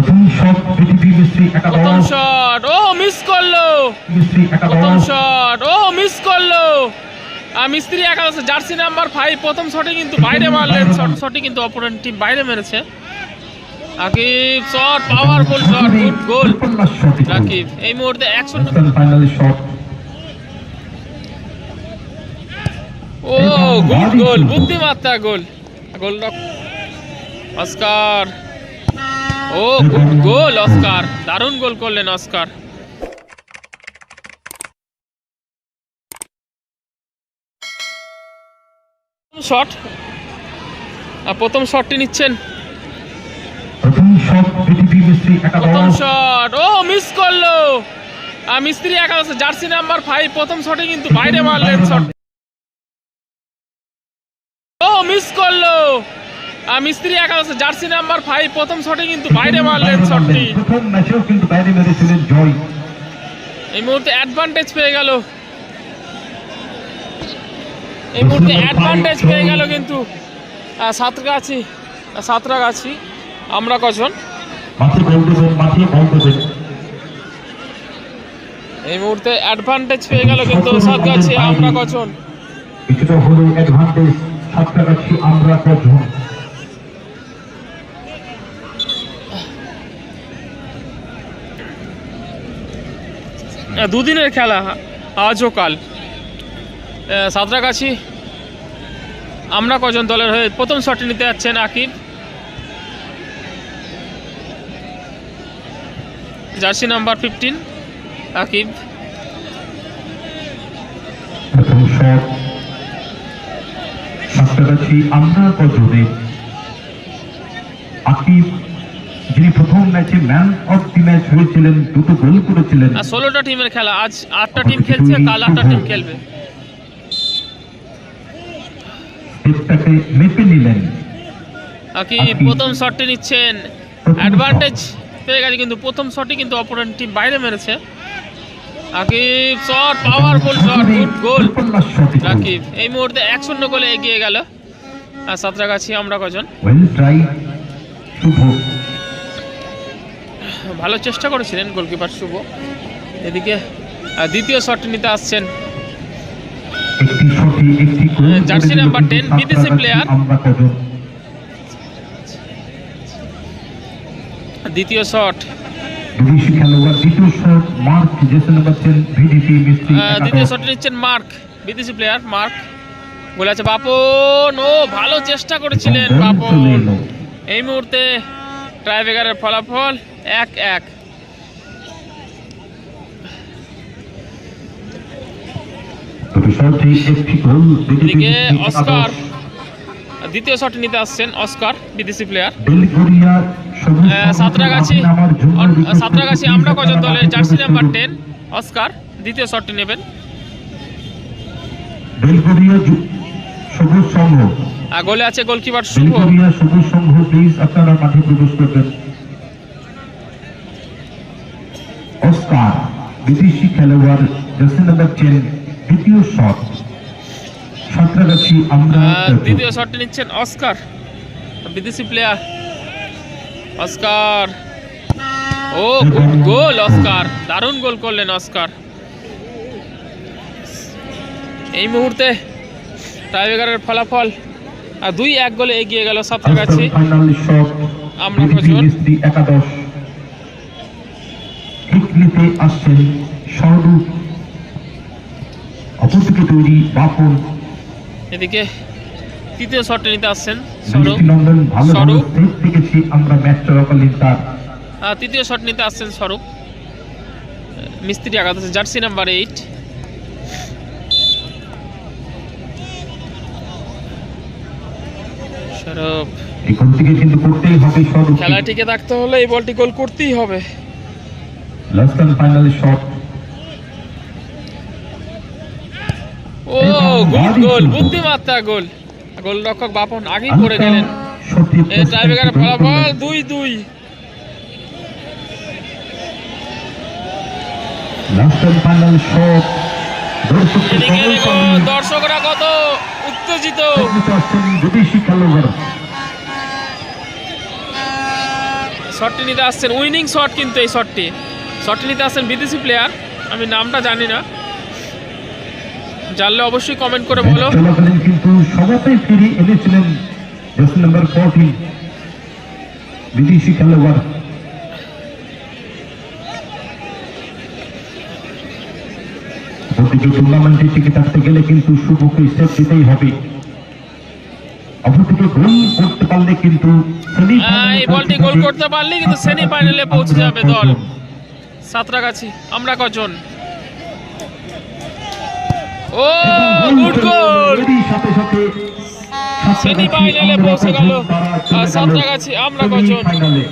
প্রথম shot BJP মিস্ত্রি প্রথম শট ও মিস করল। মিস্ত্রি প্রথম শট ও মিস করল। আর মিস্ত্রি একাদশ জার্সি নাম্বার ফাইভ প্রথম শটে কিন্তু বাইরে মারলেন। শট শটে কিন্তু অপোনেন্ট টিম বাইরে মেরেছে। Rakib shot powerful shot good goal. Rakib এই মুহূর্তে একশো national final shot oh good goal বুদ্ধিমাত্রা goal goal Oscar oh good goal Oscar. দারুণ গোল করলেন অস্কার। শট প্রথম শটটি নিচ্ছেন। প্রথম শট ও মিস করল। মিস্ত্রি একাদশ জার্সি নাম্বার ফাইভ প্রথম শটে কিন্তু বাইরে মারলেন শট ও মিস করল। মিস্ত্রি একাদশ জার্সি নাম্বার ফাইভ প্রথম শটে কিন্তু বাইরে মারলেন শটটি প্রথম ম্যাচেও কিন্তু বাইরে মেরেছিলেন জয়। এই মুহূর্তে অ্যাডভান্টেজ পেয়ে গেল। এই মুহূর্তে অ্যাডভান্টেজ পেয়ে গেল কিন্তু সাঁতরাগাছি সাঁতরাগাছি। আমরা কজন? এই মুহূর্তে অ্যাডভান্টেজ পেয়ে গেল কিন্তু সাঁতরাগাছি আমরা কজন? কিছুটা হলেও অ্যাডভান্টেজ সাতটাগাছি আমরা কজন? দুদিনের খেলা আজ ও কাল সাঁতরাগাছি, আমরা কজন দলের হয়ে প্রথম শটে নিতে যাচ্ছেন Akib. Jersey number fifteen, Akib. আমরা কজনে? আকিব যিনি প্রথম ম্যাচে ম্যান অফ দি ম্যাচ হয়েছিলেন দুটো গোল করেছিলেন। আর ষোলোটা টিমের খেলা আজ আটটা টিম খেলছে কাল আটটা টিম খেলবে। স্টেপটাকে মেপে নিলেন। আকিব প্রথম শটটি নিচ্ছেন অ্যাডভান্টেজ পেয়ে গেছে কিন্তু প্রথম শটই কিন্তু অপোনেন্ট টিম বাইরে মেরেছে। Akib shot powerful shot good goal Rakib এই মুহূর্তে এক শূন্য গোলে এগিয়ে গেল আর সাঁতরাগাছি আমরা কজন? শুভ। ভালো চেষ্টা করেছিলেন গোলকিপার শুভ। এদিকে দ্বিতীয় শট নিতে আসছেন। হ্যাঁ, জার্সি নাম্বার 10 বিদেশি কজন দ্বিতীয় শট। দ্বিতীয় নিচ্ছেন মার্ক বিদেশি প্লেয়ার মার্ক। ও ভালো চেষ্টা করেছিলেন এই মুহূর্তে ফলাফল। এক এক। অস্কার। দ্বিতীয় শট নিতে আসছেন অস্কার বিদেশি প্লেয়ার সাঁতরাগাছি সাঁতরাগাছি আমরা কজন দলের জার্সি নাম্বার টেন অস্কার দ্বিতীয় শটটি নেবেন। গোলে আছে গোলকিপার শুভ। আপনারা মাঠে প্রবেশ করবেন। অস্কার বিদেশি খেলোয়াড় দ্বিতীয় শট। সাঁতরাগাছি আমরা দ্বিতীয় শটটি নিচ্ছেন অস্কার বিদেশি player Oscar. Oh goal Oscar. দারুণ গোল করলেন অস্কার। এই মুহূর্তে টাইব্রেকারের ফলাফল আর দুই এক গোলে এগিয়ে গেল সাঁতরাগাছি। আমরা একাদশ। নিতে আসছেন সহরূপ অপরদিকে তৈরি বাপন। এদিকে তৃতীয় শটটি নিতে আসছেন। সেট দেখেছি আমরা ম্যাচ চলাকালীন তার। তৃতীয় শট নিতে আসছেন স্বরূপ। মিস্ত্রি আঘাত আছে জার্সি নাম্বার এইট। খেলা টিকে থাকতে হলে এই বলটি গোল করতেই হবে। Last and final shot oh good goal বুদ্ধিমাত্রা goal goal. রক্ষক বাপন আগেই করে গেলেন এই টাইব্রেকারের ফলাফল দুই দুই। দর্শকরা কত উত্তেজিত। শটটি নিতে আসছেন। উইনিং শট কিন্তু এই শটটি। শটটি নিতে আসছেন বিদেশি প্লেয়ার আমি নামটা জানি না। জানলে অবশ্যই কমেন্ট করে বলো। কিন্তু সবাই ফিরিয়ে এনেছিলেন জার্সি নাম্বার ফোরটিন বিদেশি খেলোয়াড়। টুর্নামেন্টে টিকে থাকতে গেলে কিন্তু শুভকে সেট দিতেই হবে। অপরদিকে গোল করতে পারলে কিন্তু এই বলটি গোল করতে পারলে কিন্তু সেমিফাইনালে পৌঁছে যাবে দল। সাঁতরাগাছি আমরা কজন? ও গুড গোল সাথে সাথে সেমিফাইনালে পৌঁছে গেল। সাঁতরাগাছি আমরা কজন? ফাইনালে